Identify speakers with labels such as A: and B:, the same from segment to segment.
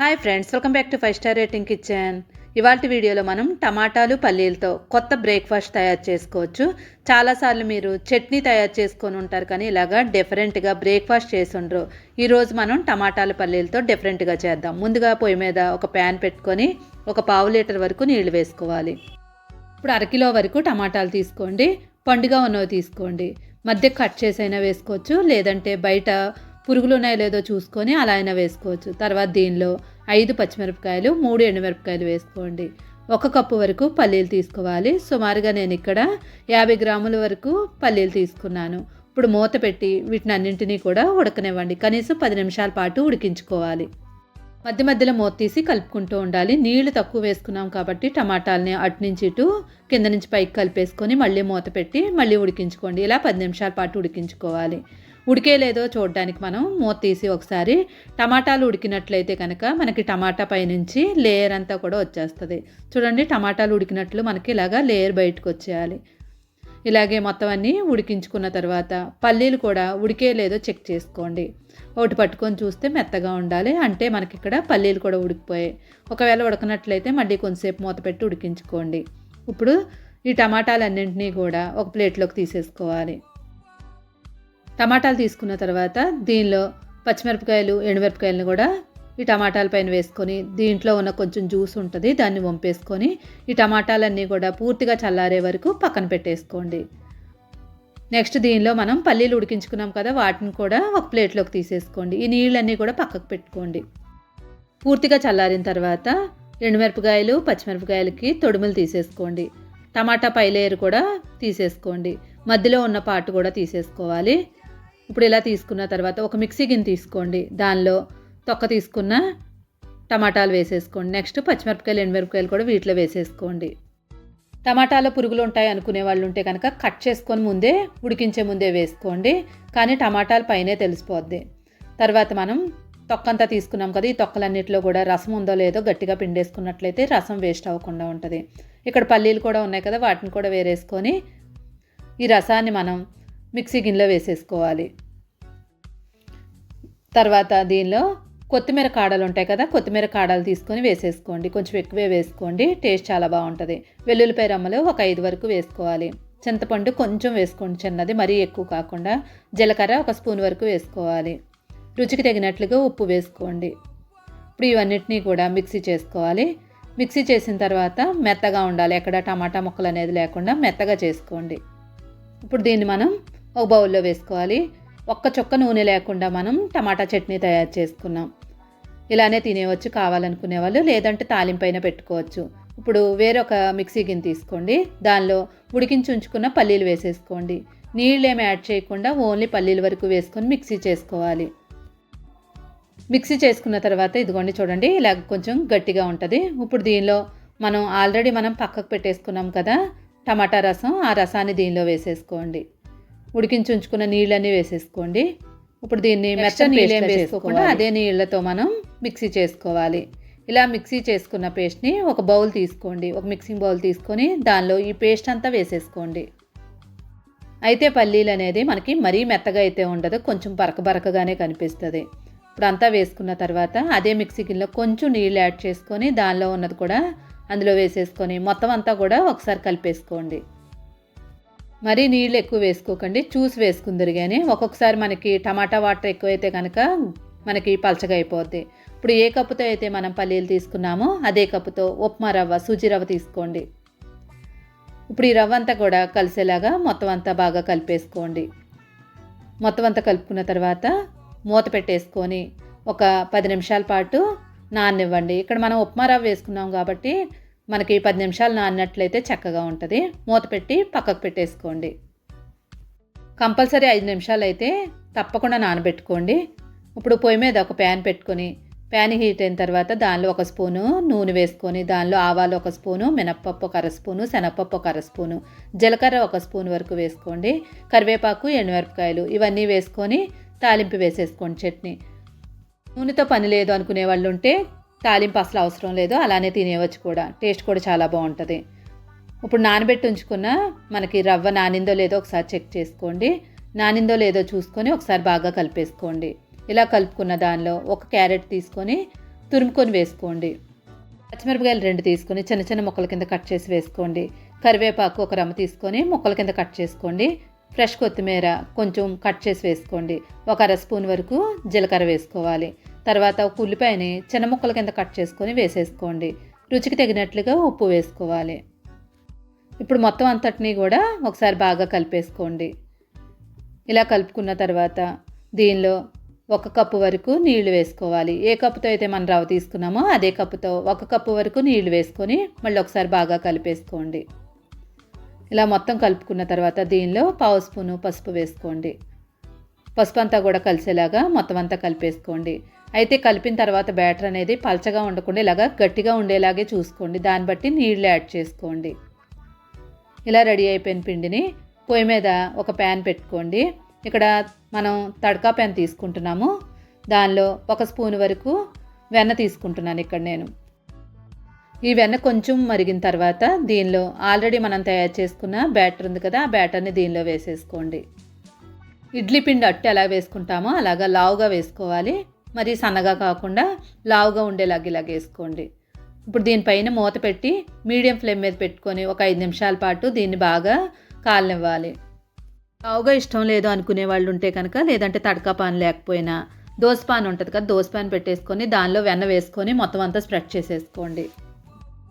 A: Hi friends welcome back to five star rating kitchen. ఇవాళ వీడియోలో మనం టమాటాలు పల్లీలతో కొత్త బ్రేక్ఫాస్ట్ తయారు చేసుకోవచ్చు. చాలాసార్లు మీరు చట్నీ తయారు చేసుకొని ఉంటారు కానీ ఇలాగా డిఫరెంట్గా బ్రేక్ఫాస్ట్ చేసి ఉండరు ఈరోజు మనం టమాటాలు పల్లీలతో డిఫరెంట్గా చేద్దాం. ముందుగా పొయ్యి మీద ఒక ప్యాన్ పెట్టుకొని ఒక పావు లీటర్ వరకు నీళ్ళు వేసుకోవాలి. ఇప్పుడు అరకిలో వరకు టమాటాలు తీసుకోండి. పండుగ ఉన్నవి తీసుకోండి. మధ్య కట్ చేసైనా వేసుకోవచ్చు లేదంటే బయట పురుగులు ఉన్నాయో లేదో చూసుకొని అలా అయినా వేసుకోవచ్చు. తర్వాత దీనిలో ఐదు పచ్చిమిరపకాయలు మూడు ఎండుమిరపకాయలు వేసుకోండి. ఒక కప్పు వరకు పల్లీలు తీసుకోవాలి. సుమారుగా నేను ఇక్కడ యాభై గ్రాముల వరకు పల్లీలు తీసుకున్నాను. ఇప్పుడు మూత పెట్టి వీటిని అన్నింటినీ కూడా ఉడకనివ్వండి. కనీసం పది నిమిషాల పాటు ఉడికించుకోవాలి. మధ్య మధ్యలో మూత తీసి కలుపుకుంటూ ఉండాలి. నీళ్ళు తక్కువ వేసుకున్నాం కాబట్టి టమాటాలని అటు నుంచి ఇటు కింద నుంచి పైకి కలిపేసుకొని మళ్ళీ మూత పెట్టి మళ్ళీ ఉడికించుకోండి. ఇలా పది నిమిషాల పాటు ఉడికించుకోవాలి. ఉడికే లేదో చూడడానికి మనం మూత తీసి ఒకసారి టమాటాలు ఉడికినట్లయితే కనుక మనకి టమాటా పైనుంచి లేయర్ అంతా కూడా వచ్చేస్తుంది. చూడండి టమాటాలు ఉడికినట్లు మనకి ఇలాగా లేయర్ బయటకు వచ్చేయాలి. ఇలాగే మొత్తం అన్నీ ఉడికించుకున్న తర్వాత పల్లీలు కూడా ఉడికే లేదో చెక్ చేసుకోండి. ఒకటి పట్టుకొని చూస్తే మెత్తగా ఉండాలి. అంటే మనకి ఇక్కడ పల్లీలు కూడా ఉడికిపోయాయి. ఒకవేళ ఉడకనట్లయితే మళ్ళీ కొంతసేపు మూత పెట్టి ఉడికించుకోండి. ఇప్పుడు ఈ టమాటాలన్నింటినీ కూడా ఒక ప్లేట్లోకి తీసేసుకోవాలి. టమాటాలు తీసుకున్న తర్వాత దీనిలో పచ్చిమిరపకాయలు ఎండుమిరపకాయలను కూడా ఈ టమాటాల పైన వేసుకొని దీంట్లో ఉన్న కొంచెం జ్యూస్ ఉంటుంది దాన్ని వంపేసుకొని ఈ టమాటాలన్నీ కూడా పూర్తిగా చల్లారే వరకు పక్కన పెట్టేసుకోండి. నెక్స్ట్ దీనిలో మనం పల్లీలు ఉడికించుకున్నాం కదా వాటిని కూడా ఒక ప్లేట్లోకి తీసేసుకోండి. ఈ నీళ్ళన్నీ కూడా పక్కకు పెట్టుకోండి. పూర్తిగా చల్లారిన తర్వాత ఎండుమిరపకాయలు పచ్చిమిరపకాయలకి తొడుములు తీసేసుకోండి. టమాటా పైలేరు కూడా తీసేసుకోండి. మధ్యలో ఉన్న పాటు కూడా తీసేసుకోవాలి. ఇప్పుడు ఇలా తీసుకున్న తర్వాత ఒక మిక్సీ గిన్నె తీసుకోండి. దానిలో తొక్క తీసుకున్న టమాటాలు వేసేసుకోండి. నెక్స్ట్ పచ్చిమిరపకాయలు ఎండుమిరపకాయలు కూడా వీటిలో వేసేసుకోండి. టమాటాలో పురుగులు ఉంటాయి అనుకునే వాళ్ళు ఉంటే కనుక కట్ చేసుకొని ముందే ఉడికించే ముందే వేసుకోండి. కానీ టమాటాలు పైనే తెలిసిపోద్ది. తర్వాత మనం తొక్కంతా తీసుకున్నాం కదా ఈ తొక్కలన్నిటిలో కూడా రసం ఉందో లేదో గట్టిగా పిండేసుకున్నట్లయితే రసం వేస్ట్ అవ్వకుండా ఉంటుంది. ఇక్కడ పల్లీలు కూడా ఉన్నాయి కదా వాటిని కూడా వేరేసుకొని ఈ రసాన్ని మనం మిక్సీ గిన్నెలో వేసేసుకోవాలి. తర్వాత దీనిలో కొత్తిమీర కాడలు ఉంటాయి కదా కొత్తిమీర కాడలు తీసుకొని వేసేసుకోండి. కొంచెం ఎక్కువే వేసుకోండి టేస్ట్ చాలా బాగుంటుంది. వెల్లుల్లిపాయ రమ్మలు ఒక ఐదు వరకు వేసుకోవాలి. చింతపండు కొంచెం వేసుకోండి చిన్నది మరీ ఎక్కువ కాకుండా. జీలకర్ర ఒక స్పూన్ వరకు వేసుకోవాలి. రుచికి తగినట్లుగా ఉప్పు వేసుకోండి. ఇప్పుడు ఇవన్నిటినీ కూడా మిక్సీ చేసుకోవాలి. మిక్సీ చేసిన తర్వాత మెత్తగా ఉండాలి. ఎక్కడ టమాటా ముక్కలు అనేది లేకుండా మెత్తగా చేసుకోండి. ఇప్పుడు దీన్ని మనం ఒక బౌల్లో వేసుకోవాలి. ఒక్క చొక్క నూనె లేకుండా మనం టమాటా చట్నీ తయారు చేసుకున్నాం. ఇలానే తినేవచ్చు కావాలనుకునే వాళ్ళు లేదంటే తాలింపైన పెట్టుకోవచ్చు. ఇప్పుడు వేరొక మిక్సీ గిన్నె తీసుకోండి. దానిలో ఉడికించి ఉంచుకున్న పల్లీలు వేసేసుకోండి. నీళ్ళు ఏమి యాడ్ చేయకుండా ఓన్లీ పల్లీల వరకు వేసుకొని మిక్సీ చేసుకోవాలి. మిక్సీ చేసుకున్న తర్వాత ఇదిగోండి చూడండి ఇలా కొంచెం గట్టిగా ఉంటుంది. ఇప్పుడు దీనిలో మనం ఆల్రెడీ మనం పక్కకు పెట్టేసుకున్నాం కదా టమాటా రసం ఆ రసాన్ని దీనిలో వేసేసుకోండి. ఉడికించి ఉంచుకున్న నీళ్ళన్నీ వేసేసుకోండి. ఇప్పుడు దీన్ని మెత్త నీళ్ళు ఏం వేసుకోకుండా అదే నీళ్ళతో మనం మిక్సీ చేసుకోవాలి. ఇలా మిక్సీ చేసుకున్న పేస్ట్ని ఒక బౌల్ తీసుకోండి. ఒక మిక్సింగ్ బౌల్ తీసుకొని దానిలో ఈ పేస్ట్ అంతా వేసేసుకోండి. అయితే పల్లీలు అనేది మనకి మరీ మెత్తగా అయితే ఉండదు. కొంచెం బరక బరకగానే కనిపిస్తుంది. ఇప్పుడు అంతా వేసుకున్న తర్వాత అదే మిక్సీ గిన్నెలో కొంచెం నీళ్ళు యాడ్ చేసుకొని దానిలో ఉన్నది కూడా అందులో వేసేసుకొని మొత్తం అంతా కూడా ఒకసారి కలిపేసుకోండి. మరీ నీళ్ళు ఎక్కువ వేసుకోకండి చూసి వేసుకుందరు కానీ ఒక్కొక్కసారి మనకి టమాటా వాటర్ ఎక్కువైతే కనుక మనకి పలచగా అయిపోద్ది. ఇప్పుడు ఏ కప్పుతో అయితే మనం పల్లీలు తీసుకున్నామో అదే కప్పుతో ఉప్మా రవ్వ సూజీ రవ్వ తీసుకోండి. ఇప్పుడు ఈ రవ్వ అంతా కూడా కలిసేలాగా మొత్తం అంతా బాగా కలిపేసుకోండి. మొత్తం అంతా కలుపుకున్న తర్వాత మూత పెట్టేసుకొని ఒక పది నిమిషాల పాటు నాననివ్వండి. ఇక్కడ మనం ఉప్మా రవ్వ వేసుకున్నాం కాబట్టి మనకి పది నిమిషాలు నానినట్లయితే చక్కగా ఉంటుంది. మూత పెట్టి పక్కకు పెట్టేసుకోండి. కంపల్సరీ ఐదు నిమిషాలు అయితే తప్పకుండా నానబెట్టుకోండి. ఇప్పుడు పొయ్యి మీద ఒక ప్యాన్ పెట్టుకొని ప్యాన్ హీట్ అయిన తర్వాత దానిలో ఒక స్పూను నూనె వేసుకొని దానిలో ఆవాలు ఒక స్పూను మినప్పప్పు ఒక అర స్పూను శనగపప్పు ఒక అర స్పూను జీలకర్ర ఒక స్పూన్ వరకు వేసుకోండి. కరివేపాకు ఎండుమిరపకాయలు ఇవన్నీ వేసుకొని తాలింపు వేసేసుకోండి చట్నీ. నూనెతో పని లేదు అనుకునే వాళ్ళు ఉంటే తాలింపు అసలు అవసరం లేదు అలానే తినేయవచ్చు కూడా. టేస్ట్ కూడా చాలా బాగుంటుంది. ఇప్పుడు నానబెట్టి ఉంచుకున్న మనకి రవ్వ నానిందో లేదో ఒకసారి చెక్ చేసుకోండి. నానిందో లేదో చూసుకొని ఒకసారి బాగా కలిపేసుకోండి. ఇలా కలుపుకున్న దానిలో ఒక క్యారెట్ తీసుకొని తురుముకొని వేసుకోండి. పచ్చిమిరపకాయలు రెండు తీసుకొని చిన్న చిన్న ముక్కల కింద కట్ చేసి వేసుకోండి. కరివేపాకు ఒక రమ్మ తీసుకొని ముక్కల కింద కట్ చేసుకోండి. ఫ్రెష్ కొత్తిమీర కొంచెం కట్ చేసి వేసుకోండి. ఒక అర స్పూన్ వరకు జీలకర్ర వేసుకోవాలి. తర్వాత ఒక ఉల్లిపాయని చిన్న ముక్కల కింద కట్ చేసుకొని వేసేసుకోండి. రుచికి తగినట్లుగా ఉప్పు వేసుకోవాలి. ఇప్పుడు మొత్తం అంతటినీ కూడా ఒకసారి బాగా కలిపేసుకోండి. ఇలా కలుపుకున్న తర్వాత దీనిలో ఒక కప్పు వరకు నీళ్ళు వేసుకోవాలి. ఏ కప్పుతో అయితే మనం రవ్వ తీసుకున్నామో అదే కప్పుతో ఒక కప్పు వరకు నీళ్ళు వేసుకొని మళ్ళీ ఒకసారి బాగా కలిపేసుకోండి. ఇలా మొత్తం కలుపుకున్న తర్వాత దీనిలో పావు స్పూను పసుపు వేసుకోండి. పసుపు అంతా కూడా కలిసేలాగా మొత్తం అంతా కలిపేసుకోండి. అయితే కలిపిన తర్వాత బ్యాటర్ అనేది పలచగా ఉండకుండా ఇలాగా గట్టిగా ఉండేలాగే చూసుకోండి. దాన్ని బట్టి నీళ్ళు యాడ్ చేసుకోండి. ఇలా రెడీ అయిపోయిన పిండిని పొయ్యి మీద ఒక ప్యాన్ పెట్టుకోండి. ఇక్కడ మనం తడకా ప్యాన్ తీసుకుంటున్నాము. దానిలో ఒక స్పూన్ వరకు వెన్న తీసుకుంటున్నాను ఇక్కడ నేను. ఈ వెన్న కొంచెం మరిగిన తర్వాత దీనిలో ఆల్రెడీ మనం తయారు చేసుకున్న బ్యాటర్ ఉంది కదా ఆ బ్యాటర్ని దీనిలో వేసేసుకోండి. ఇడ్లీ పిండి అట్టు ఎలా వేసుకుంటామో అలాగా లావుగా వేసుకోవాలి. మరి సన్నగా కాకుండా లావుగా ఉండేలాగా ఇలాగ వేసుకోండి. ఇప్పుడు దీనిపైన మూత పెట్టి మీడియం ఫ్లేమ్ మీద పెట్టుకొని ఒక ఐదు నిమిషాల పాటు దీన్ని బాగా కాలనివ్వాలి. లావుగా ఇష్టం లేదు అనుకునే వాళ్ళు ఉంటే కనుక లేదంటే తడకా పాన్ లేకపోయినా దోస పాన్ ఉంటుంది కదా దోస పాన్ పెట్టేసుకొని దానిలో వెన్న వేసుకొని మొత్తం అంతా స్ప్రెడ్ చేసేసుకోండి.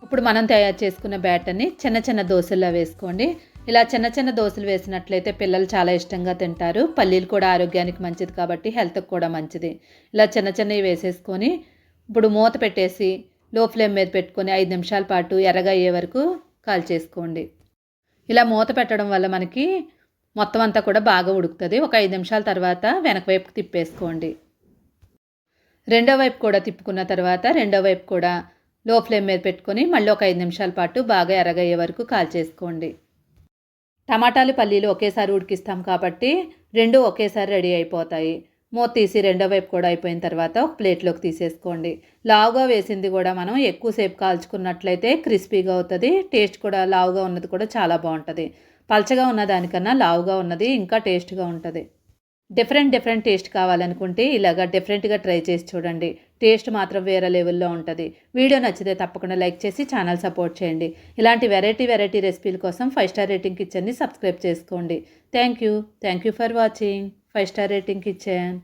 A: ఇప్పుడు మనం తయారు చేసుకున్న బ్యాటర్ని చిన్న చిన్న దోశల్లో వేసుకోండి. ఇలా చిన్న చిన్న దోశలు వేసినట్లయితే పిల్లలు చాలా ఇష్టంగా తింటారు. పల్లీలు కూడా ఆరోగ్యానికి మంచిది కాబట్టి హెల్త్కి కూడా మంచిది. ఇలా చిన్న చిన్నవి వేసేసుకొని ఇప్పుడు మూత పెట్టేసి లో ఫ్లేమ్ మీద పెట్టుకొని ఐదు నిమిషాల పాటు ఎర్రగా అయ్యే వరకు కాల్చేసుకోండి. ఇలా మూత పెట్టడం వల్ల మనకి మొత్తం అంతా కూడా బాగా ఉడుకుతుంది. ఒక ఐదు నిమిషాల తర్వాత వెనక వైపుకి తిప్పేసుకోండి. రెండో వైపు కూడా తిప్పుకున్న తర్వాత రెండో వైపు కూడా లో ఫ్లేమ్ మీద పెట్టుకొని మళ్ళీ ఒక ఐదు నిమిషాల పాటు బాగా ఎర్రగయ్యే వరకు కాల్చేసుకోండి టమాటాలు పల్లీలు ఒకేసారి ఉడికిస్తాం కాబట్టి రెండు ఒకేసారి రెడీ అయిపోతాయి. మూత తీసి రెండో వైపు కూడా అయిపోయిన తర్వాత ఒక ప్లేట్లోకి తీసేసుకోండి. లావుగా వేసింది కూడా మనం ఎక్కువసేపు కాల్చుకున్నట్లయితే క్రిస్పీగా అవుతుంది టేస్ట్ కూడా లావుగా ఉన్నది కూడా చాలా బాగుంటుంది. పల్చగా ఉన్న దానికన్నా లావుగా ఉన్నది ఇంకా టేస్ట్గా ఉంటుంది. డిఫరెంట్ డిఫరెంట్ టేస్ట్ కావాలనుకుంటే ఇలాగా డిఫరెంట్గా ట్రై చేసి చూడండి. టేస్ట్ మాత్రం వేరే లెవెల్లో ఉంటుంది. వీడియో నచ్చితే తప్పకుండా లైక్ చేసి ఛానల్ సపోర్ట్ చేయండి. ఇలాంటి వెరైటీ వెరైటీ రెసిపీల కోసం ఫైవ్ స్టార్ రేటింగ్ కిచెన్ని సబ్స్క్రైబ్ చేసుకోండి. Thank you. Thank you for watching. Five star rating kitchen.